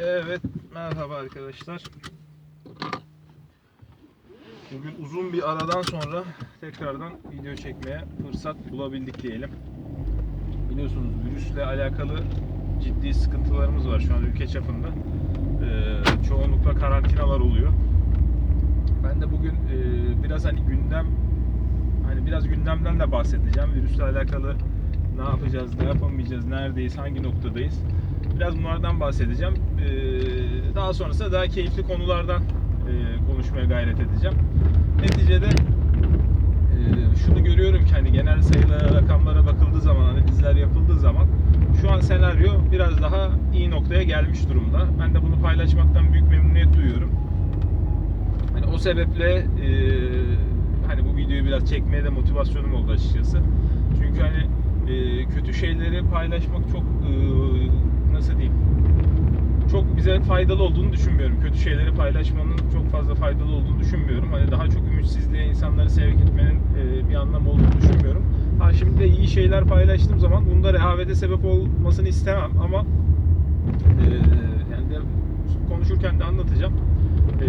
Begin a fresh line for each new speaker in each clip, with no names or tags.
Evet, merhaba arkadaşlar. Bugün uzun bir aradan sonra tekrardan video çekmeye fırsat bulabildik diyelim. Biliyorsunuz virüsle alakalı ciddi sıkıntılarımız var şu an ülke çapında. Ee, çoğunlukla karantinalar oluyor. Ben de bugün e, biraz hani gündem hani biraz gündemden de bahsedeceğim. Virüsle alakalı ne yapacağız, ne yapamayacağız, neredeyiz, hangi noktadayız. Biraz bunlardan bahsedeceğim. Ee, daha sonrasında daha keyifli konulardan e, konuşmaya gayret edeceğim. Neticede e, şunu görüyorum ki hani genel sayılara, rakamlara bakıldığı zaman, analizler yapıldığı zaman şu an senaryo biraz daha iyi noktaya gelmiş durumda. Ben de bunu paylaşmaktan büyük memnuniyet duyuyorum. Hani o sebeple e, hani bu videoyu biraz çekmeye de motivasyonum oldu açıkçası. Çünkü hani e, kötü şeyleri paylaşmak çok e, nasıl diyeyim çok bize faydalı olduğunu düşünmüyorum. Kötü şeyleri paylaşmanın çok fazla faydalı olduğunu düşünmüyorum. Hani daha çok ümitsizliğe insanları sevk etmenin e, bir anlamı olduğunu düşünmüyorum. Ha şimdi de iyi şeyler paylaştığım zaman bunda rehavete sebep olmasını istemem ama e, yani de konuşurken de anlatacağım. E,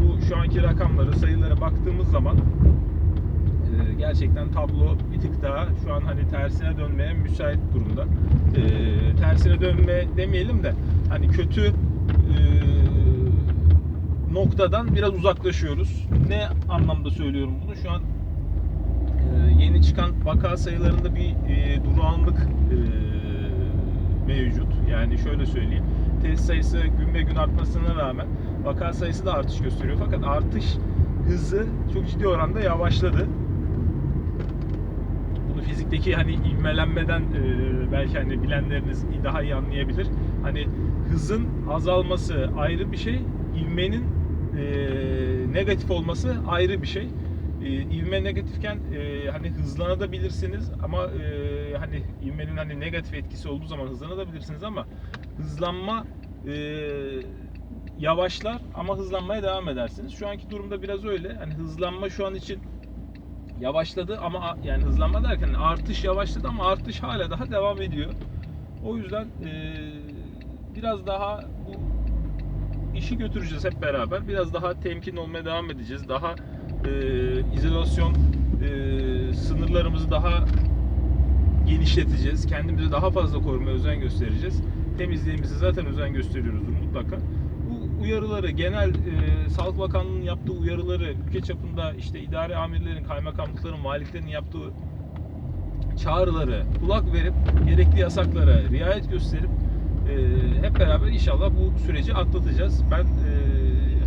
bu şu anki rakamları, sayılara baktığımız zaman e, gerçekten tablo bir tık daha şu an hani tersine dönmeye müsait durumda. E, tersine dönme demeyelim de hani kötü e, noktadan biraz uzaklaşıyoruz. Ne anlamda söylüyorum bunu? Şu an e, yeni çıkan vaka sayılarında bir e, durağanlık e, mevcut. Yani şöyle söyleyeyim. Test sayısı gün be gün artmasına rağmen vaka sayısı da artış gösteriyor. Fakat artış hızı çok ciddi oranda yavaşladı. Fizikteki hani ivmelenmeden e, belki hani bilenleriniz daha iyi anlayabilir. Hani hızın azalması ayrı bir şey, ivmenin e, negatif olması ayrı bir şey. E, ivme negatifken e, hani hızlanabilirsiniz ama e, hani ivmenin hani negatif etkisi olduğu zaman hızlanabilirsiniz ama hızlanma e, yavaşlar ama hızlanmaya devam edersiniz. Şu anki durumda biraz öyle. Hani hızlanma şu an için yavaşladı ama yani hızlanma derken artış yavaşladı ama artış hala daha devam ediyor. O yüzden e, biraz daha bu işi götüreceğiz hep beraber. Biraz daha temkinli olmaya devam edeceğiz. Daha e, izolasyon e, sınırlarımızı daha genişleteceğiz. Kendimizi daha fazla korumaya özen göstereceğiz. Temizliğimizi zaten özen gösteriyoruzdur mutlaka. Bu uyarıları genel e, Sağlık Bakanlığı'nın yaptığı uyarıları ülke çapında işte idare amirlerin, kaymakamlıkların, valiliklerin yaptığı çağrıları kulak verip gerekli yasaklara riayet gösterip e, hep beraber inşallah bu süreci atlatacağız. Ben e,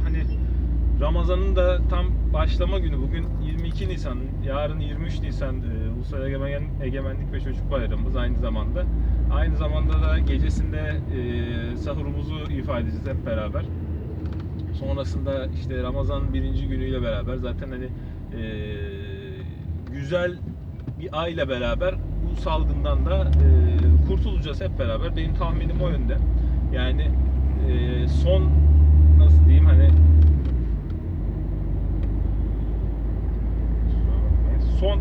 hani Ramazan'ın da tam başlama günü bugün 22 Nisan, yarın 23 Nisan e, Ulusal Egemen, Egemenlik ve Çocuk Bayramımız aynı zamanda. Aynı zamanda da gecesinde e, sahurumuzu ifade edeceğiz hep beraber. Sonrasında işte Ramazan birinci günüyle beraber zaten hani e, güzel bir ayla beraber bu salgından da e, kurtulacağız hep beraber. Benim tahminim o yönde. Yani e, son nasıl diyeyim hani son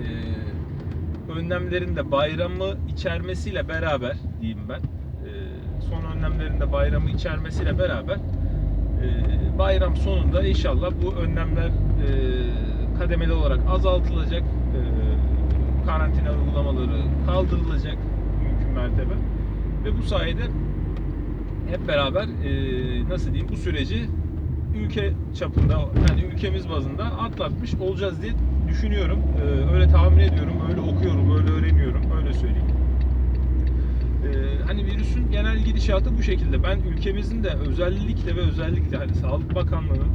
e, önlemlerin de bayramı içermesiyle beraber diyeyim ben. Son önlemlerin de bayramı içermesiyle beraber e, bayram sonunda inşallah bu önlemler e, kademeli olarak azaltılacak. E, karantina uygulamaları kaldırılacak mümkün mertebe. Ve bu sayede hep beraber e, nasıl diyeyim bu süreci ülke çapında yani ülkemiz bazında atlatmış olacağız diye düşünüyorum. Öyle tahmin ediyorum, öyle okuyorum, öyle öğreniyorum, öyle söyleyeyim. E, hani virüsün genel gidişatı bu şekilde. Ben ülkemizin de özellikle ve özellikle hani Sağlık Bakanlığı'nın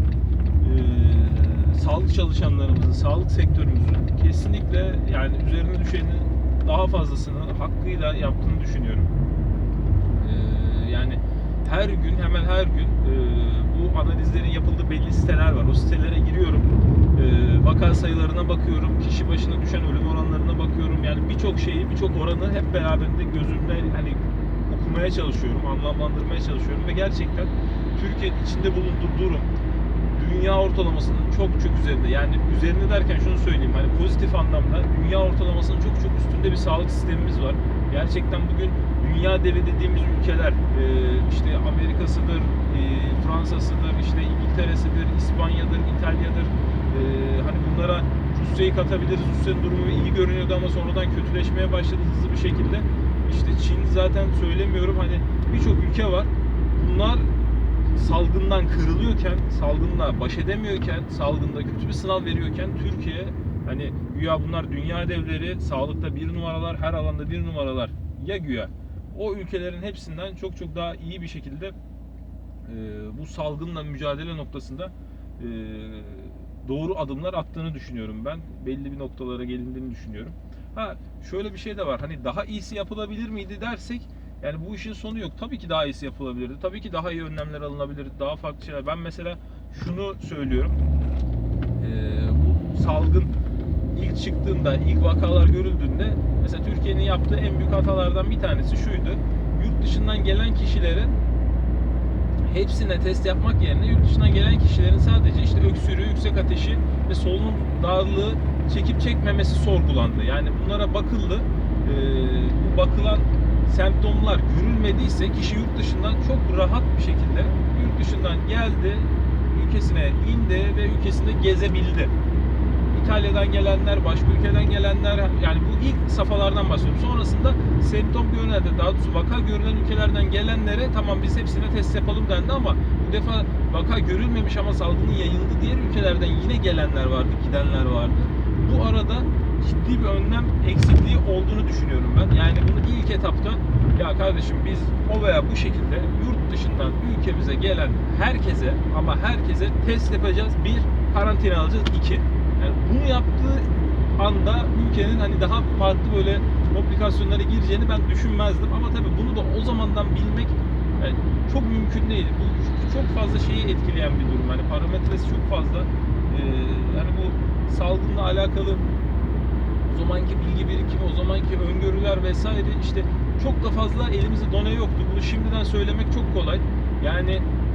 e, sağlık çalışanlarımızın, sağlık sektörümüzün kesinlikle yani üzerine düşenin daha fazlasını hakkıyla yaptığını düşünüyorum. Ee, yani her gün hemen her gün bu analizlerin yapıldığı belli siteler var. O sitelere giriyorum. Sayılarına bakıyorum. Kişi başına düşen ölüm oranlarına bakıyorum. Yani birçok şeyi, birçok oranı hep beraberinde gözümde hani okumaya çalışıyorum, anlamlandırmaya çalışıyorum ve gerçekten Türkiye içinde bulunduğu durum dünya ortalamasının çok çok üzerinde. Yani üzerinde derken şunu söyleyeyim hani pozitif anlamda dünya ortalamasının çok çok üstünde bir sağlık sistemimiz var. Gerçekten bugün dünya devi dediğimiz ülkeler e, işte Amerika'sıdır, e, Fransa'sıdır, işte İngiltere'sidir, İspanya'dır, İtalya'dır. E, hani bunlara Rusya'yı katabiliriz. Rusya'nın durumu iyi görünüyordu ama sonradan kötüleşmeye başladı hızlı bir şekilde. İşte Çin zaten söylemiyorum hani birçok ülke var. Bunlar salgından kırılıyorken, salgınla baş edemiyorken, salgında kötü bir sınav veriyorken Türkiye hani güya bunlar dünya devleri, sağlıkta bir numaralar, her alanda bir numaralar ya güya o ülkelerin hepsinden çok çok daha iyi bir şekilde e, bu salgınla mücadele noktasında e, doğru adımlar attığını düşünüyorum ben. Belli bir noktalara gelindiğini düşünüyorum. Ha şöyle bir şey de var. Hani daha iyisi yapılabilir miydi dersek yani bu işin sonu yok. Tabii ki daha iyisi yapılabilirdi. Tabii ki daha iyi önlemler alınabilirdi. Daha farklı şeyler. Ben mesela şunu söylüyorum. Ee, bu salgın ilk çıktığında, ilk vakalar görüldüğünde mesela Türkiye'nin yaptığı en büyük hatalardan bir tanesi şuydu. Yurt dışından gelen kişilerin hepsine test yapmak yerine yurt dışından gelen kişilerin sadece işte öksürüğü, yüksek ateşi ve solunum darlığı çekip çekmemesi sorgulandı. Yani bunlara bakıldı. Ee, bu bakılan semptomlar görülmediyse kişi yurt dışından çok rahat bir şekilde yurt dışından geldi, ülkesine indi ve ülkesinde gezebildi. İtalya'dan gelenler, başka ülkeden gelenler yani bu ilk safhalardan bahsediyorum. Sonrasında semptom görünen de daha doğrusu vaka görülen ülkelerden gelenlere tamam biz hepsine test yapalım dendi ama bu defa vaka görülmemiş ama salgının yayıldı diğer ülkelerden yine gelenler vardı, gidenler vardı. Bu arada ciddi bir önlem eksikliği olduğunu düşünüyorum ben. Yani bunu ilk etapta ya kardeşim biz o veya bu şekilde yurt dışından ülkemize gelen herkese ama herkese test yapacağız. Bir, karantina alacağız. iki yani bunu yaptığı anda ülkenin hani daha farklı böyle komplikasyonlara gireceğini ben düşünmezdim. Ama tabii bunu da o zamandan bilmek yani çok mümkün değil. Bu çok fazla şeyi etkileyen bir durum. Hani parametresi çok fazla. Ee, yani bu salgınla alakalı o zamanki bilgi birikimi, o zamanki öngörüler vesaire işte çok da fazla elimizde done yoktu. Bunu şimdiden söylemek çok kolay. Yani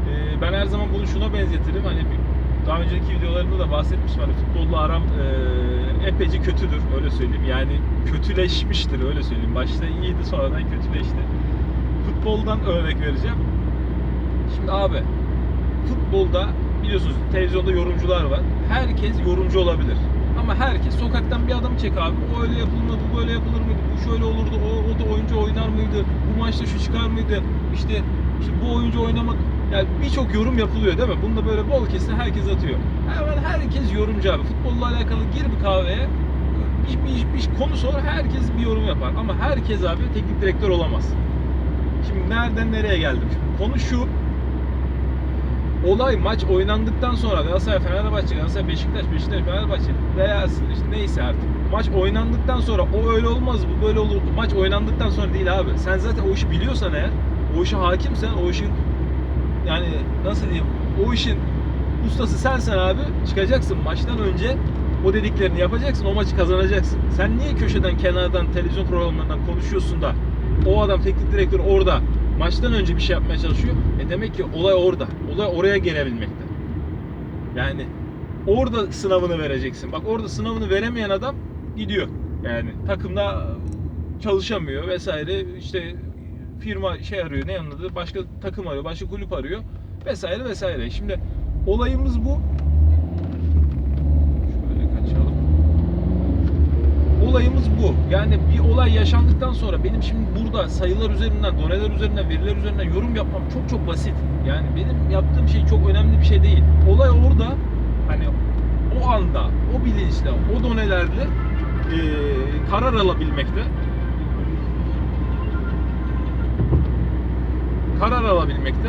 e, ben her zaman bunu şuna benzetirim. Hani bir- daha önceki videolarımda da bahsetmiştim. Hani futbolla aram e, epeyce kötüdür öyle söyleyeyim. Yani kötüleşmiştir öyle söyleyeyim. Başta iyiydi sonradan kötüleşti. Futboldan örnek vereceğim. Şimdi abi futbolda biliyorsunuz televizyonda yorumcular var. Herkes yorumcu olabilir. Ama herkes sokaktan bir adam çek abi. O öyle yapılmadı, bu böyle yapılır mıydı? Bu şöyle olurdu. O, o da oyuncu oynar mıydı? Bu maçta şu çıkar mıydı? İşte, işte bu oyuncu oynamak yani birçok yorum yapılıyor değil mi? Bunu da böyle bol kesin herkes atıyor. Hemen herkes yorumcu abi. Futbolla alakalı gir bir kahveye bir, bir, bir konu sor herkes bir yorum yapar. Ama herkes abi teknik direktör olamaz. Şimdi nereden nereye geldim? Şimdi konu şu. Olay maç oynandıktan sonra Galatasaray Fenerbahçe, Galatasaray Beşiktaş, Beşiktaş Fenerbahçe veya işte neyse artık. Maç oynandıktan sonra o öyle olmaz bu böyle olur. Maç oynandıktan sonra değil abi. Sen zaten o işi biliyorsan eğer, o işe hakimsen, o işin yani nasıl diyeyim, o işin ustası sensen abi çıkacaksın maçtan önce o dediklerini yapacaksın, o maçı kazanacaksın. Sen niye köşeden, kenardan, televizyon programlarından konuşuyorsun da o adam teknik direktör orada maçtan önce bir şey yapmaya çalışıyor. E demek ki olay orada. Olay oraya gelebilmekte. Yani orada sınavını vereceksin. Bak orada sınavını veremeyen adam gidiyor. Yani takımda çalışamıyor vesaire. İşte firma şey arıyor ne yanında başka takım arıyor, başka kulüp arıyor vesaire vesaire. Şimdi olayımız bu. Şöyle kaçalım. Olayımız bu. Yani bir olay yaşandıktan sonra benim şimdi burada sayılar üzerinden, doneler üzerinden, veriler üzerinden yorum yapmam çok çok basit. Yani benim yaptığım şey çok önemli bir şey değil. Olay orada hani o anda, o bilinçle, o donelerle eee, karar alabilmekte. Karar alabilmekte.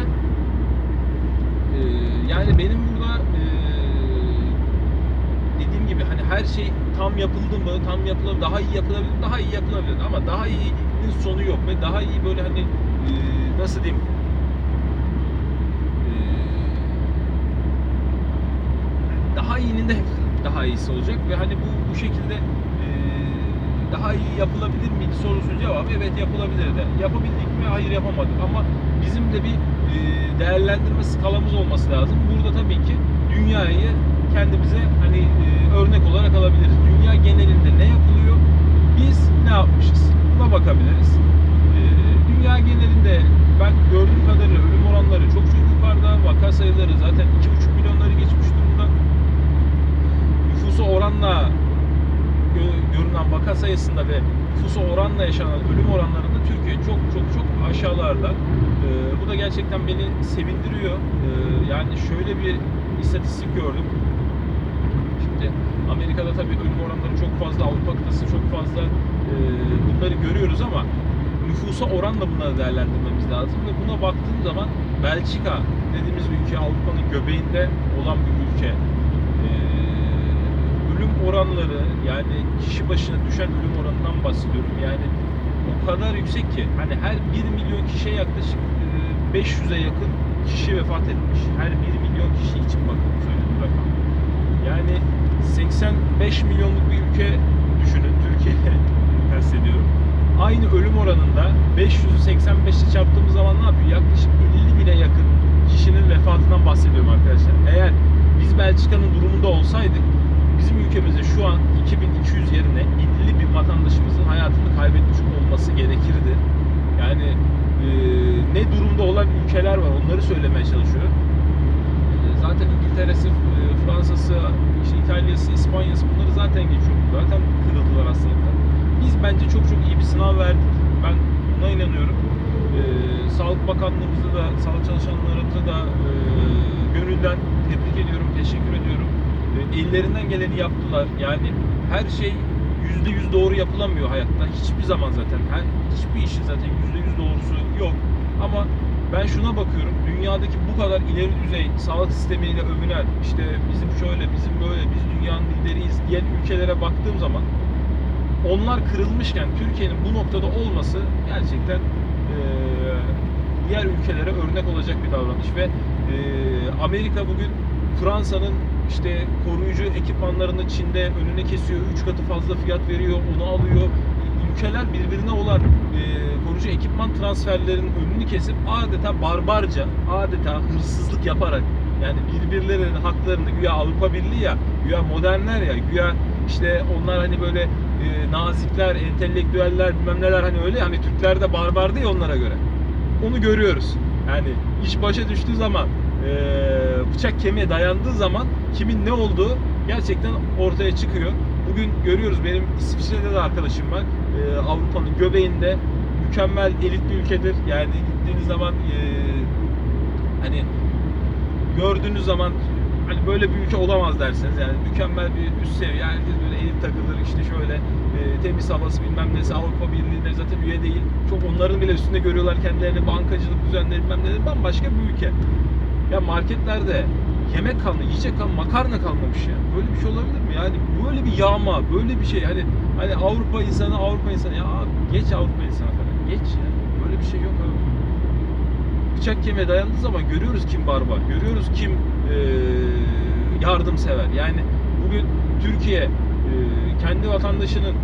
Eee, yani benim burada eee, dediğim gibi hani her şey tam yapıldı mı, tam yapılabilir, daha iyi yapılabilir, daha iyi yapılabilir ama daha iyinin sonu yok ve daha iyi böyle hani eee, nasıl diyeyim eee, daha iyinin de daha iyisi olacak ve hani bu bu şekilde daha iyi yapılabilir sorusunun cevabı evet yapılabilirdi. Yapabildik mi? Hayır yapamadık ama bizim de bir eee, değerlendirme skalamız olması lazım. Burada tabii ki dünyayı kendimize hani eee, örnek olarak alabiliriz. Dünya genelinde ne yapılıyor? Biz ne yapmışız? Buna bakabiliriz. Eee, dünya genelinde ben gördüğüm kadarıyla ölüm oranları çok çok yukarıda. Vaka sayıları zaten 2,5 milyonları geçmiş durumda. Nüfusa oranla gö- görünen sayısında ve nüfusa oranla yaşanan ölüm oranlarında Türkiye çok çok çok aşağılarda. Ee, bu da gerçekten beni sevindiriyor. Ee, yani şöyle bir istatistik gördüm. Şimdi Amerika'da tabii ölüm oranları çok fazla, Avrupa kıtası çok fazla. Ee, bunları görüyoruz ama nüfusa oranla bunları değerlendirmemiz lazım ve buna baktığım zaman Belçika dediğimiz ülke Avrupa'nın göbeğinde olan bir ülke. Ölüm oranları yani kişi başına düşen ölüm oranından bahsediyorum. Yani o kadar yüksek ki hani her 1 milyon kişiye yaklaşık e, 500'e yakın kişi vefat etmiş. Her 1 milyon kişi için bakın söylediğim rakam. Yani 85 milyonluk bir ülke düşünün Türkiye kastediyorum. Aynı ölüm oranında 500'ü 85'le çarptığımız zaman ne yapıyor? Yaklaşık 50 bine yakın kişinin vefatından bahsediyorum arkadaşlar. Eğer biz Belçika'nın durumunda olsaydık bizim ülkemizde şu an 2200 yerine 50 bin vatandaşımızın hayatını kaybetmiş olması gerekirdi. Yani e, ne durumda olan ülkeler var onları söylemeye çalışıyorum. E, Zaten İngiltere'si, e, Fransa'sı, işte İtalya'sı, İspanya'sı bunları zaten geçiyor. Zaten kırıldılar aslında. Biz bence çok çok iyi bir sınav verdik. Ben buna inanıyorum. E, Sağlık Bakanlığımızı da, sağlık çalışanlarımızı da e, gönülden tebrik ediyorum, teşekkür ediyorum. E, ellerinden geleni yaptılar. Yani her şey yüzde yüz doğru yapılamıyor hayatta. Hiçbir zaman zaten. Her, hiçbir işin zaten yüzde yüz doğrusu yok. Ama ben şuna bakıyorum. Dünyadaki bu kadar ileri düzey sağlık sistemiyle övünen, işte bizim şöyle, bizim böyle, biz dünyanın lideriyiz diyen ülkelere baktığım zaman onlar kırılmışken Türkiye'nin bu noktada olması gerçekten eee, diğer ülkelere örnek olacak bir davranış ve eee, Amerika bugün Fransa'nın işte koruyucu ekipmanlarını Çin'de önüne kesiyor, 3 katı fazla fiyat veriyor, onu alıyor. Ülkeler birbirine olan eee, koruyucu ekipman transferlerinin önünü kesip adeta barbarca, adeta hırsızlık yaparak yani birbirlerinin haklarını güya Avrupa Birliği ya, güya modernler ya, güya işte onlar hani böyle e, nazikler, entelektüeller bilmem neler hani öyle hani Türkler de barbardı ya onlara göre. Onu görüyoruz. Yani iş başa düştüğü zaman e, bıçak kemiğe dayandığı zaman kimin ne olduğu gerçekten ortaya çıkıyor. Bugün görüyoruz benim İsviçre'de de arkadaşım var. E, Avrupa'nın göbeğinde mükemmel elit bir ülkedir. Yani gittiğiniz zaman e, hani gördüğünüz zaman hani böyle bir ülke olamaz derseniz yani mükemmel bir üst seviye herkes böyle elit takılır işte şöyle e, temiz havası bilmem nesi Avrupa Birliği'ne zaten üye değil. Çok onların bile üstünde görüyorlar kendilerini bankacılık düzenleri bilmem neleri. Bambaşka bir ülke. Ya marketlerde yemek kalmadı yiyecek kalmadı makarna kalmamış ya. Böyle bir şey olabilir mi? Yani böyle bir yağma böyle bir şey hani hani Avrupa insanı Avrupa insanı. Ya abi geç Avrupa insanı falan geç ya. Böyle bir şey yok abi. Bıçak kemiğe dayandığı zaman görüyoruz kim barbar, görüyoruz kim yardımsever. Yani bugün Türkiye e, kendi vatandaşının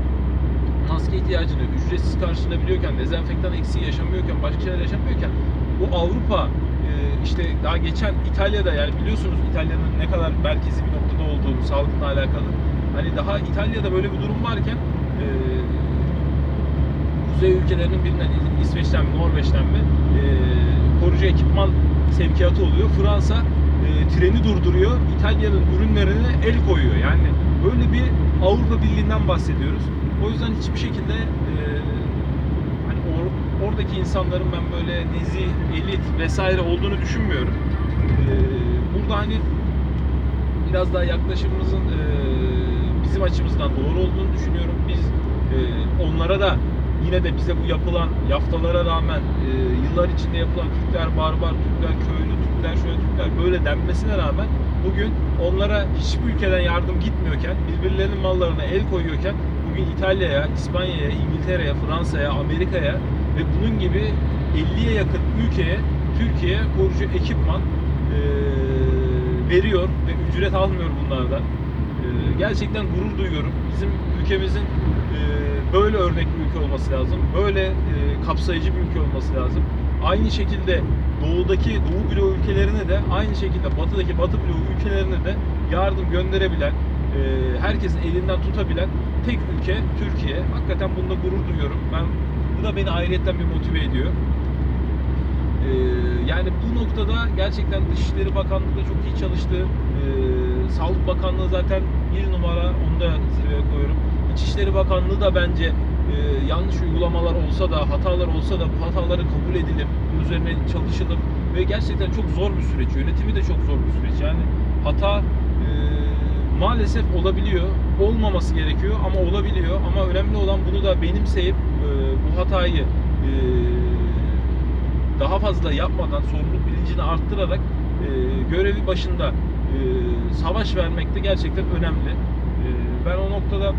maske ihtiyacını ücretsiz karşılayabiliyorken, dezenfektan eksiği yaşamıyorken, başka şeyler yaşamıyorken bu Avrupa e, işte daha geçen İtalya'da yani biliyorsunuz İtalya'nın ne kadar merkezi bir noktada olduğunu sağlıkla alakalı. Hani daha İtalya'da böyle bir durum varken e, kuzey ülkelerinin birinden İsveç'ten mi Norveç'ten mi e, koruyucu ekipman sevkiyatı oluyor. Fransa e, treni durduruyor. İtalya'nın ürünlerine el koyuyor. Yani böyle bir Avrupa Birliği'nden bahsediyoruz. O yüzden hiçbir şekilde e, hani or- oradaki insanların ben böyle nezih, elit vesaire olduğunu düşünmüyorum. E, burada hani biraz daha yaklaşımımızın e, bizim açımızdan doğru olduğunu düşünüyorum. Biz e, onlara da yine de bize bu yapılan yaftalara rağmen e, yıllar içinde yapılan Türkler barbar, Türkler köylü, Türkler şöyle, Türkler böyle denmesine rağmen bugün onlara hiçbir ülkeden yardım gitmiyorken, birbirlerinin mallarına el koyuyorken bugün İtalya'ya, İspanya'ya, İngiltere'ye, Fransa'ya, Amerika'ya ve bunun gibi 50'ye yakın ülkeye Türkiye koruyucu ekipman e, veriyor ve ücret almıyor bunlardan. E, gerçekten gurur duyuyorum. Bizim ülkemizin e, böyle örnek bir ülke olması lazım. Böyle e, kapsayıcı bir ülke olması lazım. Aynı şekilde doğudaki Doğu bloğu ülkelerine de aynı şekilde batıdaki Batı bloğu ülkelerine de yardım gönderebilen, e, herkesin elinden tutabilen tek ülke Türkiye. Hakikaten bunda gurur duyuyorum. Ben bu da beni ayrıyetten bir motive ediyor. bu noktada gerçekten Dışişleri Bakanlığı da çok iyi çalıştı. Ee, Sağlık Bakanlığı zaten bir numara, onu da zirveye koyuyorum. İçişleri Bakanlığı da bence e, yanlış uygulamalar olsa da, hatalar olsa da bu hataları kabul edilip, üzerine çalışılıp ve gerçekten çok zor bir süreç. Yönetimi de çok zor bir süreç. Yani hata e, maalesef olabiliyor. Olmaması gerekiyor ama olabiliyor. Ama önemli olan bunu da benimseyip e, bu hatayı e, daha fazla yapmadan sorumluluk bilincini arttırarak e, görevi başında e, savaş vermek de gerçekten önemli. E, ben o noktada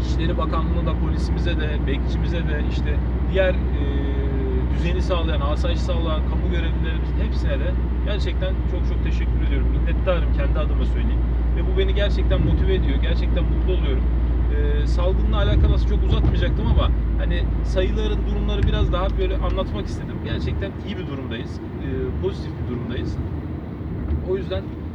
İçişleri Bakanlığı'na da polisimize de bekçimize de işte diğer e, düzeni sağlayan, asayiş sağlayan kamu görevlilerimizin hepsine de gerçekten çok çok teşekkür ediyorum. Minnettarım kendi adıma söyleyeyim. Ve bu beni gerçekten motive ediyor. Gerçekten mutlu oluyorum. Ee, salgınla alakalı çok uzatmayacaktım ama hani sayıların durumları biraz daha böyle anlatmak istedim. Gerçekten iyi bir durumdayız. Ee, pozitif bir durumdayız. O yüzden e,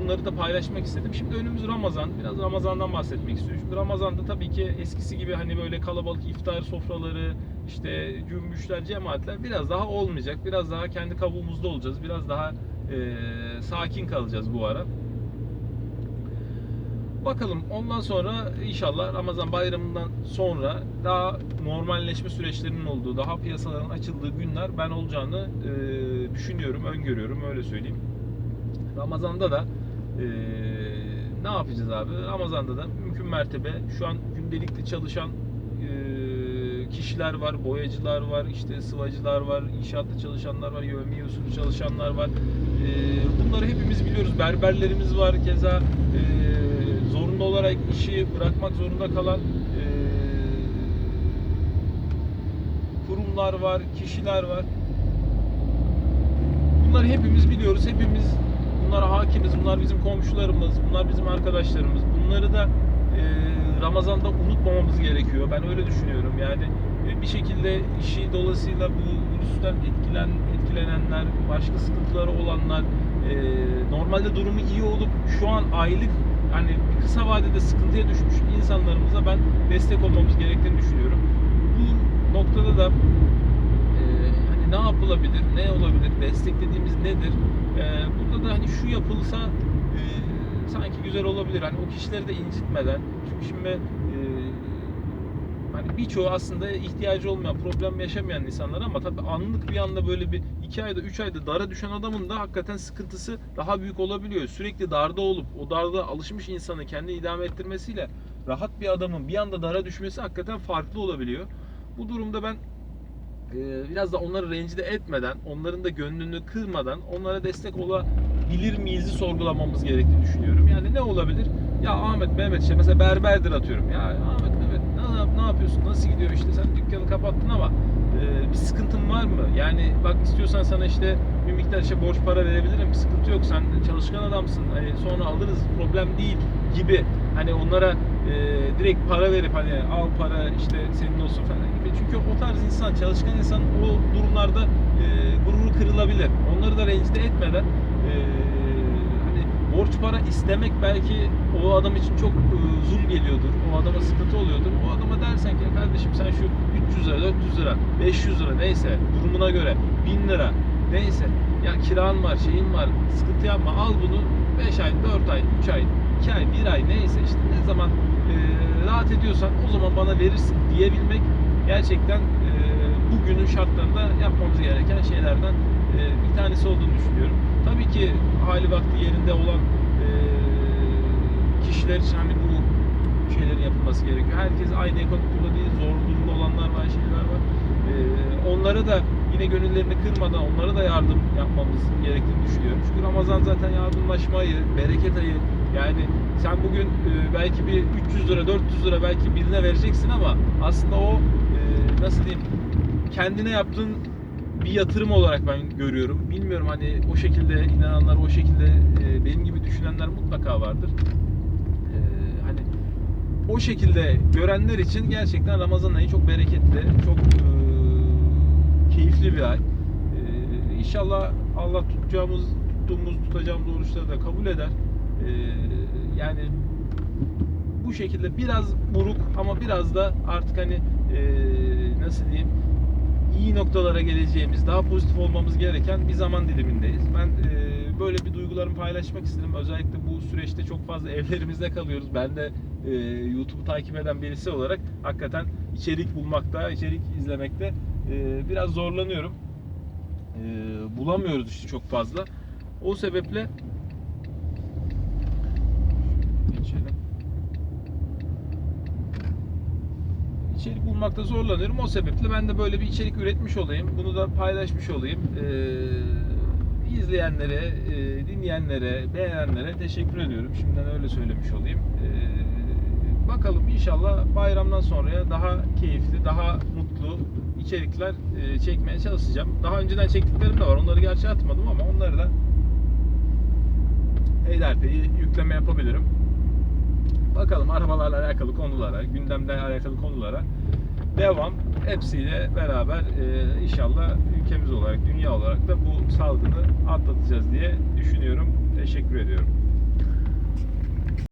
bunları da paylaşmak istedim. Şimdi önümüz Ramazan. Biraz Ramazan'dan bahsetmek istiyorum. Şimdi Ramazan'da tabii ki eskisi gibi hani böyle kalabalık iftar sofraları, işte cümbüşler, cemaatler biraz daha olmayacak. Biraz daha kendi kabuğumuzda olacağız. Biraz daha e, sakin kalacağız bu ara. Bakalım ondan sonra inşallah Ramazan bayramından sonra daha normalleşme süreçlerinin olduğu, daha piyasaların açıldığı günler ben olacağını e, düşünüyorum, öngörüyorum öyle söyleyeyim. Ramazan'da da e, ne yapacağız abi? Ramazan'da da mümkün mertebe şu an gündelikli çalışan e, kişiler var, boyacılar var, işte sıvacılar var, inşaatta çalışanlar var, yevmiye usulü çalışanlar var. E, bunları hepimiz biliyoruz. Berberlerimiz var, keza e, zorunda olarak işi bırakmak zorunda kalan e, kurumlar var, kişiler var. Bunları hepimiz biliyoruz. Hepimiz bunlara hakimiz. Bunlar bizim komşularımız, bunlar bizim arkadaşlarımız. Bunları da e, Ramazan'da unutmamamız gerekiyor. Ben öyle düşünüyorum. Yani e, bir şekilde işi dolayısıyla bu virüsten etkilen etkilenenler, başka sıkıntıları olanlar, e, normalde durumu iyi olup şu an aylık hani kısa vadede sıkıntıya düşmüş insanlarımıza ben destek olmamız gerektiğini düşünüyorum. Bu noktada da e, hani ne yapılabilir, ne olabilir, desteklediğimiz nedir? E, burada da hani şu yapılsa e, sanki güzel olabilir. Hani o kişileri de incitmeden. Çünkü şimdi e, hani birçoğu aslında ihtiyacı olmayan, problem yaşamayan insanlar ama tabii anlık bir anda böyle bir iki ayda, üç ayda dara düşen adamın da hakikaten sıkıntısı daha büyük olabiliyor. Sürekli darda olup o darda alışmış insanı kendi idame ettirmesiyle rahat bir adamın bir anda dara düşmesi hakikaten farklı olabiliyor. Bu durumda ben biraz da onları rencide etmeden, onların da gönlünü kırmadan onlara destek olabilir miyiz sorgulamamız gerektiğini düşünüyorum. Yani ne olabilir? Ya Ahmet, Mehmet işte mesela berberdir atıyorum. Ya Ahmet, Mehmet ne, ne yapıyorsun? Nasıl gidiyor işte sen dükkanı kapattın ama e, bir sıkıntın var mı? Yani bak istiyorsan sana işte bir miktar işte borç para verebilirim. Bir sıkıntı yok. Sen çalışkan adamsın. Hani sonra alırız. Problem değil gibi. Hani onlara e, direkt para verip hani al para işte senin olsun falan gibi. Çünkü o tarz insan, çalışkan insan o durumlarda e, gururu kırılabilir. Onları da rencide etmeden e, hani borç para istemek belki o adam için çok e, zul geliyordur. O adama sıkıntı oluyordur. O adama dersen ki kardeşim sen şu 300 lira, 400 lira, 500 lira neyse durumuna göre 1000 lira neyse ya kiran var, şeyin var, sıkıntı yapma al bunu 5 ay, 4 ay, 3 ay, 2 ay, 1 ay neyse işte ne zaman e, rahat ediyorsan o zaman bana verirsin diyebilmek gerçekten e, bugünün şartlarında yapmamız gereken şeylerden e, bir tanesi olduğunu düşünüyorum. Tabii ki hali vakti yerinde olan e, kişiler için hani bu şeylerin yapılması gerekiyor. Herkes aynı ekonomik durumda değil, zor durumda olanlar var, şeyler var. Onlara da yine gönüllerini kırmadan onlara da yardım yapmamız gerektiğini düşünüyorum. Çünkü Ramazan zaten yardımlaşma ayı, bereket ayı. Yani sen bugün belki bir 300 lira, 400 lira belki birine vereceksin ama aslında o nasıl diyeyim kendine yaptığın bir yatırım olarak ben görüyorum. Bilmiyorum hani o şekilde inananlar, o şekilde e, benim gibi düşünenler mutlaka vardır. E, hani o şekilde görenler için gerçekten Ramazan ayı çok bereketli, çok e, keyifli bir ay. E, inşallah Allah tutacağımız, tuttuğumuz, tutacağımız oruçları da kabul eder. E, yani bu şekilde biraz buruk ama biraz da artık hani nasıl diyeyim iyi noktalara geleceğimiz, daha pozitif olmamız gereken bir zaman dilimindeyiz. Ben böyle bir duygularımı paylaşmak istedim. Özellikle bu süreçte çok fazla evlerimizde kalıyoruz. Ben de YouTube'u takip eden birisi olarak hakikaten içerik bulmakta, içerik izlemekte biraz zorlanıyorum. Bulamıyoruz işte çok fazla. O sebeple geçelim. İçerik bulmakta zorlanıyorum. O sebeple ben de böyle bir içerik üretmiş olayım. Bunu da paylaşmış olayım. Ee, izleyenlere, e, dinleyenlere, beğenenlere teşekkür ediyorum. Şimdiden öyle söylemiş olayım. Ee, bakalım inşallah bayramdan sonraya daha keyifli, daha mutlu içerikler e, çekmeye çalışacağım. Daha önceden çektiklerim de var. Onları gerçi atmadım ama onları da peyderpey yükleme yapabilirim. Bakalım arabalarla alakalı konulara, gündemle alakalı konulara devam. Hepsiyle beraber e, inşallah ülkemiz olarak, dünya olarak da bu salgını atlatacağız diye düşünüyorum. Teşekkür ediyorum.